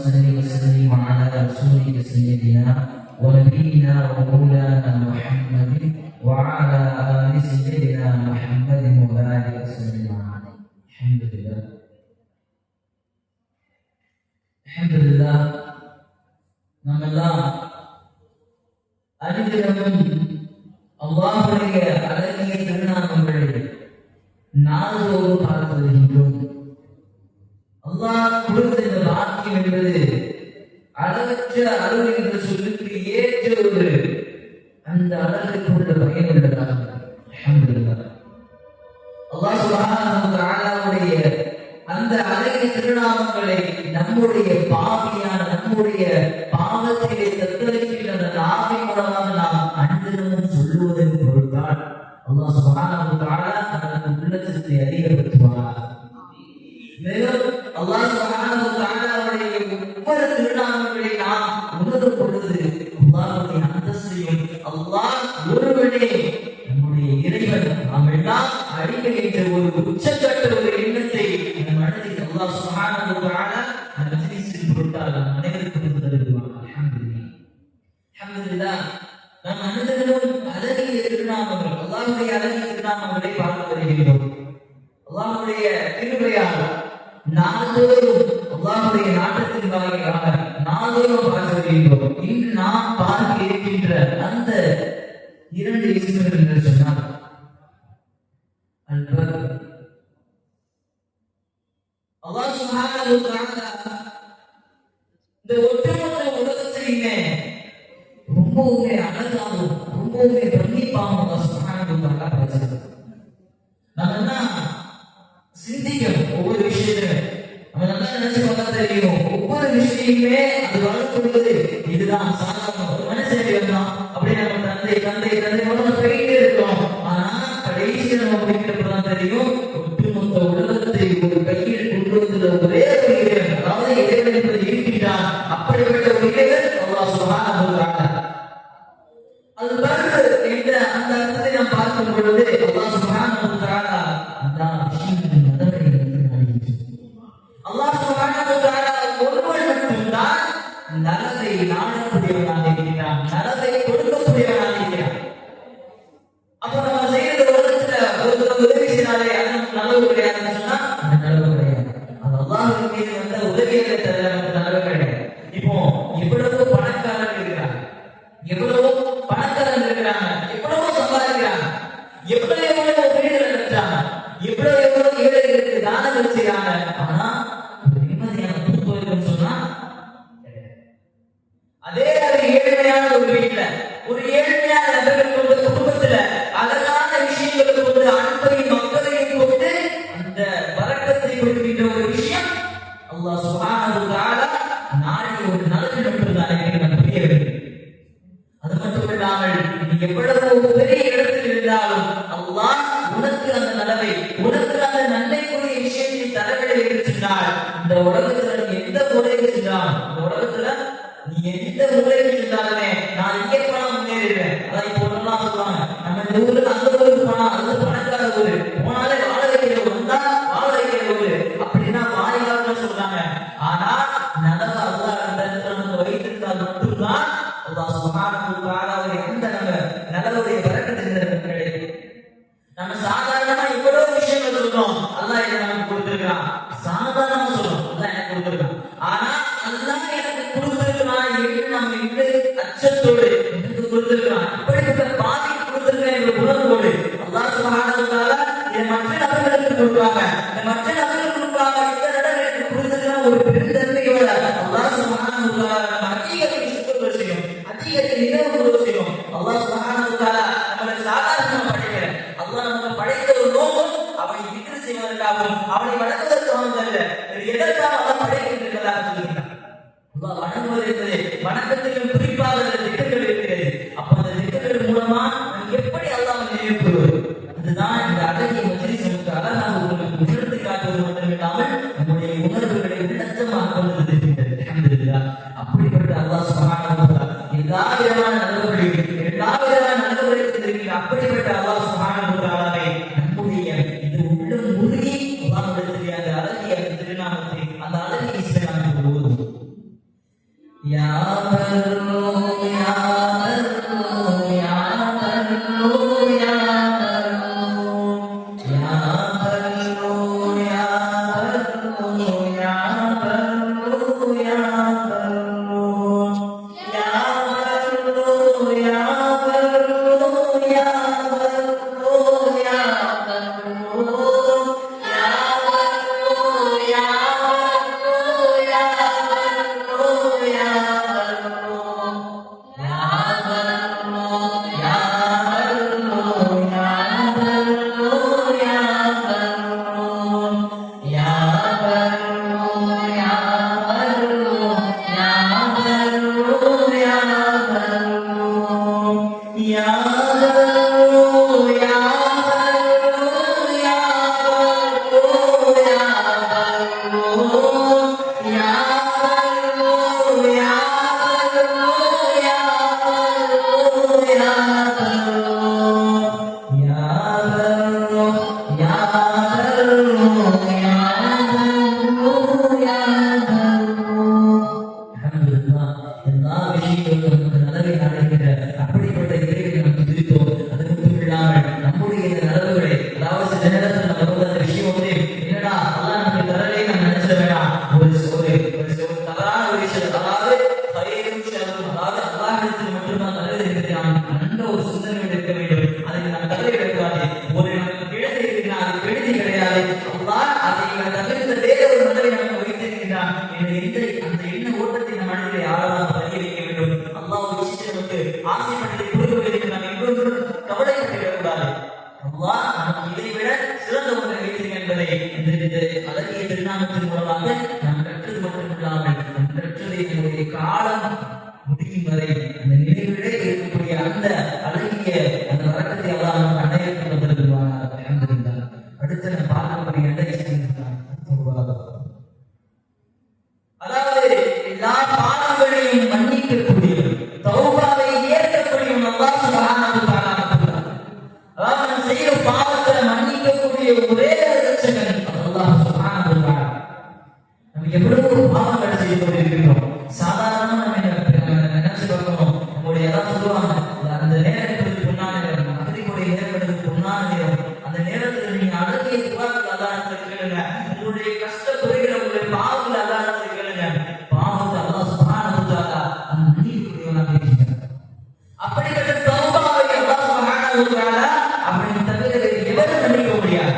وسلم وسلم على رسولك سيدنا ونبينا ومولانا محمد وعلى آل سيدنا محمد وبارك وسلم عليه. الحمد لله. الحمد لله. نعم الله நாமெல்லாம் அடிதினமும் அல்லாஹுடைய அழகிய திருநாமங்கள் நாள்தோறும் பார்த்து வருகின்றோம் அல்லாஹ் என்பது அளவற்ற அளவு என்ற சொல்லுக்கு ஏற்ற ஒரு அந்த அளவுக்கு உள்ள பயன் உள்ளதாக அந்த அழகிய திருநாமங்களை நம்முடைய பாவியான நம்முடைய பாவத்திலே தத்தளிக்கிற அந்த ஆவி மூலமாக நாம் அன்றிலும் சொல்லுவதன் பொருள்தான். அல்லாஹ் சுபானுடைய உள்ளத்திற்கு அதிகப்படுத்துவார் மேலும் அல்லாஹ் சுப்ஹானஹு வ தஆலாவுடைய ஒவ்வொரு திருநாமங்களை நாம் உணரும் பொழுது அல்லாஹ்வுடைய அந்தஸ்தையும் அல்லாஹ் ஒருவனே நம்முடைய இறைவன். நாம் எல்லாம் அறிவிக்கின்ற ஒரு உச்சக்கட்ட ஒரு எண்ணத்தை அந்த மனதில் அல்லாஹ் சுப்ஹானஹு அந்த மஜ்லிஸில் போட்டால் அனைவருக்கும் தருவான் அல்ஹம்துலில்லாஹ். அல்ஹம்துலில்லாஹ். நாம் அனைவரும் அழகிய திருநாமங்கள் அல்லாஹ்வுடைய அழகிய திருநாமங்களை பார்த்து வருகின்றோம் அல்லாஹ்வுடைய திருவையாளர் நாள்தோறும் அல்லாஹுடைய நாட்டத்திற்காக நாள்தோறும் பார்த்திருக்கின்றோம் இன்று நாம் பார்க்க இருக்கின்ற அந்த இரண்டு இஸ்மர்கள் சொன்னால் கல்பு என்ற அந்த அர்த்தத்தை நாம் பார்க்கும் பொழுது அல்லாஹ் சுப்ஹானஹு வ தஆலா அந்த another விராஜமான நாம் காலம் முடியும் வரை அந்த நினைவிலே இருக்கக்கூடிய அந்த அழகிய அந்த வழக்கத்தை எல்லாம் அடையாளம் வந்திருக்கிறார் இறந்திருந்தார் நான் பார்க்கக்கூடிய அதாவது எல்லா பாவங்களையும் மன்னிக்கக்கூடிய தௌபாவை ஏற்கக்கூடிய அல்லாஹ் சுப்ஹானஹு அதாவது நம்ம செய்யற பாவத்தை மன்னிக்கக்கூடிய ஒரே ரட்சகன் அல்லாஹ் நம்ம எவ்வளவு பாவங்கள் செய்து கொண்டிருக்கிறோம் சாதாரணமா நம்ம நினைச்சு பார்க்கணும் நம்முடைய எல்லாம் சொல்லுவாங்க. அந்த நேரத்துக்கு பொன்னானிரம் அகதிக்குடைய நேரத்துக்கு பொன்னானிரம் அந்த நேரத்துல நீங்க அழகிய துவாரத்தில் அதாரத்தில் கேளுங்க. உங்களுடைய கஷ்ட துறைகளை உங்களுடைய பாவத்தில் அதாரத்தில் கேளுங்க. பாவத்தை அதான் சுபானதுக்காக அந்த நீதிக்குரியவனாக இருக்கிறார் அப்படிப்பட்ட தௌபாவை எல்லாம் சுபானதுக்காக அப்படி தவிர எவரும் நம்பிக்க முடியாது.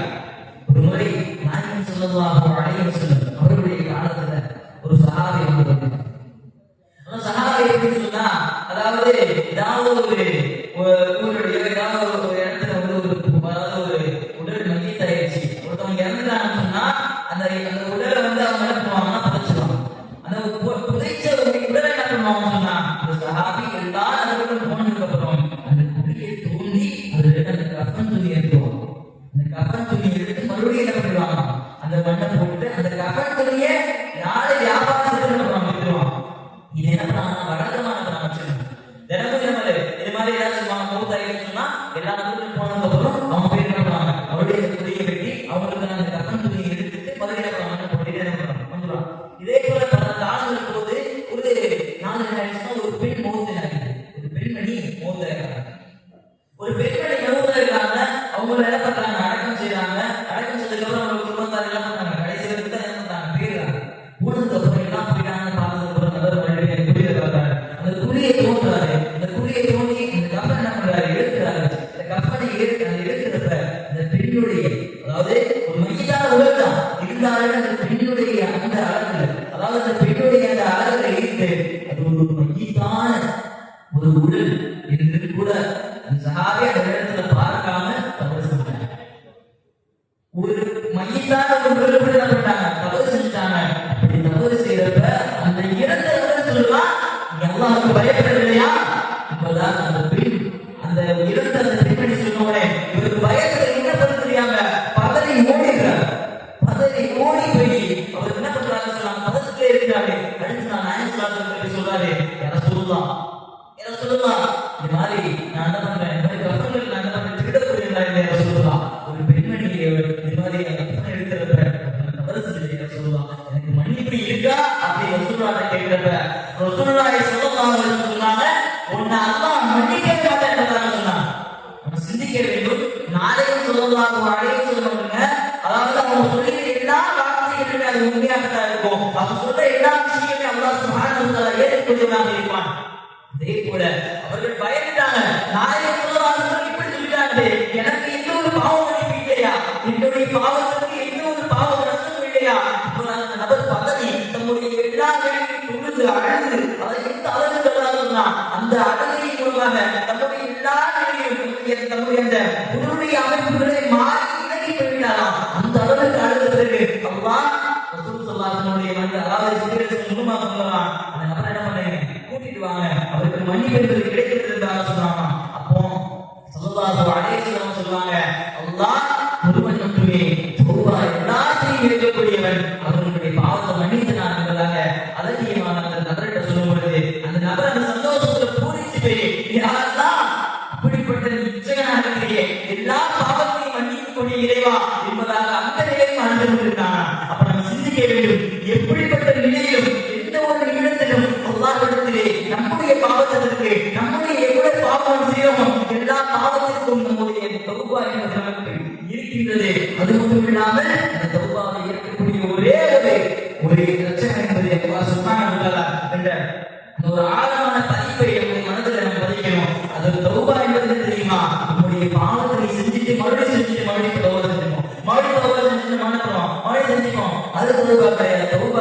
ஒரு முறை நாயகன் சொல்லுவாங்க அழைய சொல்லுங்க அவர்களுடைய காலத்துல ஒரு சகாவை அதாவது ஏதாவது ஒரு ஊருடைய ஏதாவது ஒரு இடத்துல வந்து ஒரு அதாவது ஒரு உடல் மகிழ்ச்சி ஒருத்தவங்க இறந்துட்டாங்கன்னு சொன்னா அந்த அந்த உடலை வந்து அவங்க என்ன பண்ணுவாங்கன்னா புதைச்சிருவாங்க. அந்த புதைச்ச உடலை என்ன பண்ணுவாங்கன்னு சொன்னா அந்த சஹாபி எல்லா நபர்களும் போனதுக்கு அப்புறம் அந்த குழியை தோண்டி அதுல அந்த கஃன் துணி எடுத்துவாங்க அந்த கஃன் துணி எடுத்து மறுபடியும் என்ன பண்ணுவாங்க? அந்த மண்ணை போட்டு அந்த கஃன் அவங்க என்ன பண்றாங்க அடக்கம் செய்யறாங்க அடக்கம் செஞ்சதுக்கு அப்புறம் அவங்க குடும்பத்தார் என்ன பண்றாங்க? கடைசி வரைக்கும் தான் என்ன பண்றாங்க? போயிடுறாங்க. போனதுக்கு அப்புறம் எல்லாம் போயிட்டாங்கன்னு பார்த்ததுக்கு அப்புறம் நல்ல மறுபடியும் குழியை பார்த்தாரு அந்த குழியை தோன்றாரு அந்த குழியை தோண்டி இந்த கஃபன் என்ன பண்றாரு? எடுக்கிறாரு அந்த கஃபனை எடுக்க அந்த எடுக்கிறப்ப அந்த பெண்ணுடைய அதாவது ஒரு மனிதான உடல் தான் இருந்தாலும் அந்த பெண்ணுடைய அந்த அழகு அதாவது அந்த பெண்ணுடைய அந்த அழகுல இருந்து அது ஒரு மகிதான ஒரு உடல் இருந்து கூட அந்த சகாவே அந்த இடத்துல பார்க்காம இன்னைக்காக விடுபடுத்தப்பட்டாங்க தவறு செஞ்சுட்டாங்க அப்படி தவறு செய்யறப்ப அந்த இறந்தவர்கள் சொல்லுவான் எல்லாருக்கும் பயப்படவில்லையா? அப்பதான் அந்த பெண் அந்த அந்த பெண்மணி சொன்ன உடனே இவருக்கு பயத்துல என்ன பண்ண தெரியாம பதவி ஓடுகிறார் பதவி ஓடி போய் அவர் என்ன பண்றாரு சொல்லலாம் பதத்துல இருக்கிறாரு அடுத்து நான் நாயன் சொல்றாரு சொல்றாரு என சொல்லலாம் என சொல்லலாம் இந்த மாதிரி நான் என்ன சொல்ற எல்லா விஷயமே அல்லாஹ் சுப்ஹானஹு வ தஆலா ஏற்றுக்கொள்வதாக இருப்பான். அதே போல அவர்கள் பயந்துட்டாங்க. நான் ஸல்லல்லாஹு அலைஹி இப்படி சொல்லிட்டாரு எனக்கு இன்னொரு பாவம் மன்னிப்பு இல்லையா? என்னுடைய பாவத்துக்கு இன்னொரு பாவம் நஷ்டம் இல்லையா? ஆனால் அந்த நபர் பதவி தம்முடைய எல்லா வேலையும் தொழுது அழுது அதை எந்த அளவு சொன்னா அந்த அழுகை மூலமாக தம்முடைய எல்லா நிலையும் தம்முடைய அந்த உடலுடைய அமைப்புகளை மாறி சும்மா சொல்லலாம் அந்த நபர் என்ன பண்ணுங்க கூட்டிட்டு வாங்க. அவருக்கு மன்னிப்பு கிடைக்கிறது என்றாலும் சொல்றாங்க. அப்போ சொல்லலாம் அடையாளம் சொல்லுவாங்க அல்லாஹ் ஒருவன் மட்டுமே சௌபா எல்லாத்தையும் இருக்கக்கூடியவன் அவர்களுடைய பாவத்தை மன்னித்து நான் என்பதாக அதற்கியமான அந்த நபர்கிட்ட சொல்லும் அந்த நபர் அந்த சந்தோஷத்துல பூரிச்சு போய் யாரெல்லாம் அப்படிப்பட்ட நிச்சயனாக இருக்கிறே எல்லா பாவத்தையும் மன்னிக்கக்கூடிய இறைவா என்பதாக அந்த நிலையில் அனுப்பிவிட்டான் அப்ப நம்ம சிந்திக்க வேண்டும் எப்படிப்பட்ட ಅದಕ್ಕೆ ಮುಳುಗಾಗ್ತಾ ಇರಬೇಕು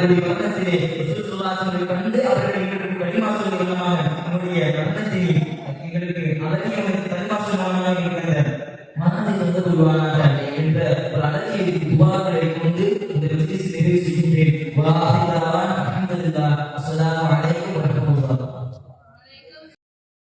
தன்னுடைய பக்கத்திலே கண்டு அவர்கள்